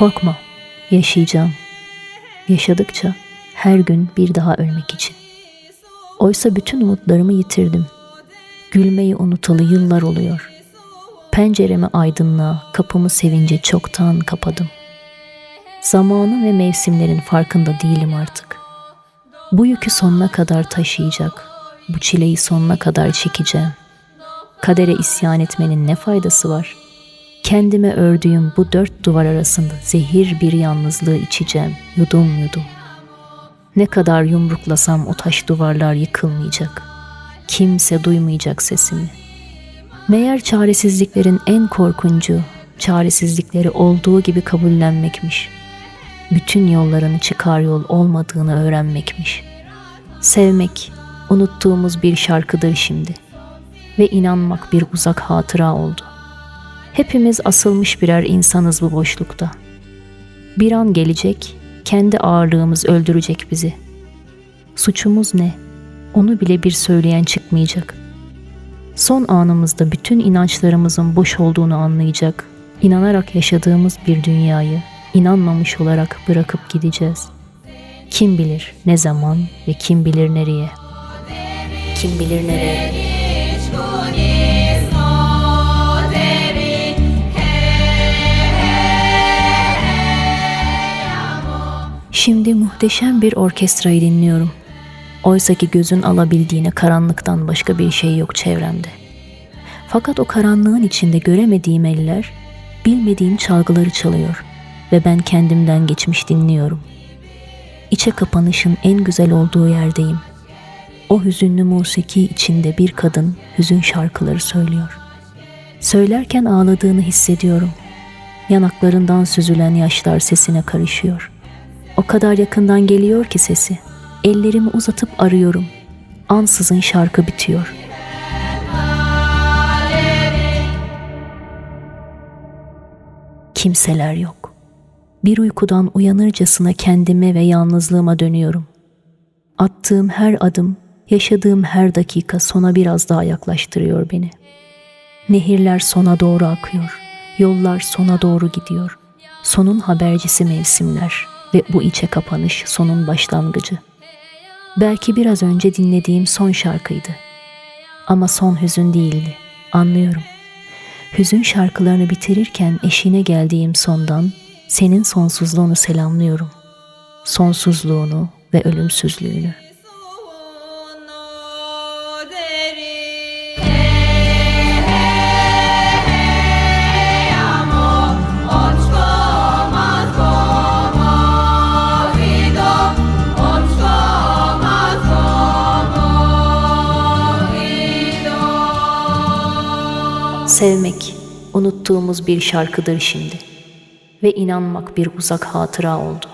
Korkma, yaşayacağım. Yaşadıkça her gün bir daha ölmek için. Oysa bütün umutlarımı yitirdim. Gülmeyi unutalı yıllar oluyor. Penceremi aydınlığa, kapımı sevince çoktan kapadım. Zamanın ve mevsimlerin farkında değilim artık. Bu yükü sonuna kadar taşıyacak, bu çileyi sonuna kadar çekeceğim. Kadere isyan etmenin ne faydası var? Kendime ördüğüm bu dört duvar arasında zehir bir yalnızlığı içeceğim, yudum yudum. Ne kadar yumruklasam o taş duvarlar yıkılmayacak. Kimse duymayacak sesimi. Meğer çaresizliklerin en korkuncu, çaresizlikleri olduğu gibi kabullenmekmiş. Bütün yolların çıkar yol olmadığını öğrenmekmiş. Sevmek, unuttuğumuz bir şarkıdır şimdi. Ve inanmak bir uzak hatıra oldu. Hepimiz asılmış birer insanız bu boşlukta. Bir an gelecek, kendi ağırlığımız öldürecek bizi. Suçumuz ne? Onu bile bir söyleyen çıkmayacak. Son anımızda bütün inançlarımızın boş olduğunu anlayacak, inanarak yaşadığımız bir dünyayı inanmamış olarak bırakıp gideceğiz. Kim bilir ne zaman ve kim bilir nereye? Kim bilir nereye? Şimdi muhteşem bir orkestrayı dinliyorum. Oysa ki gözün alabildiğine karanlıktan başka bir şey yok çevremde. Fakat o karanlığın içinde göremediğim eller, bilmediğim çalgıları çalıyor ve ben kendimden geçmiş dinliyorum. İçe kapanışın en güzel olduğu yerdeyim. O hüzünlü musiki içinde bir kadın hüzün şarkıları söylüyor. Söylerken ağladığını hissediyorum. Yanaklarından süzülen yaşlar sesine karışıyor. O kadar yakından geliyor ki sesi. Ellerimi uzatıp arıyorum. Ansızın şarkı bitiyor. Kimseler yok. Bir uykudan uyanırcasına kendime ve yalnızlığıma dönüyorum. Attığım her adım, yaşadığım her dakika sona biraz daha yaklaştırıyor beni. Nehirler sona doğru akıyor. Yollar sona doğru gidiyor. Sonun habercisi mevsimler ve bu içe kapanış sonun başlangıcı. Belki biraz önce dinlediğim son şarkıydı. Ama son hüzün değildi. Anlıyorum. Hüzün şarkılarını bitirirken eşine geldiğim sondan senin sonsuzluğunu selamlıyorum. Sonsuzluğunu ve ölümsüzlüğünü. Sevmek unuttuğumuz bir şarkıdır şimdi ve inanmak bir uzak hatıra oldu.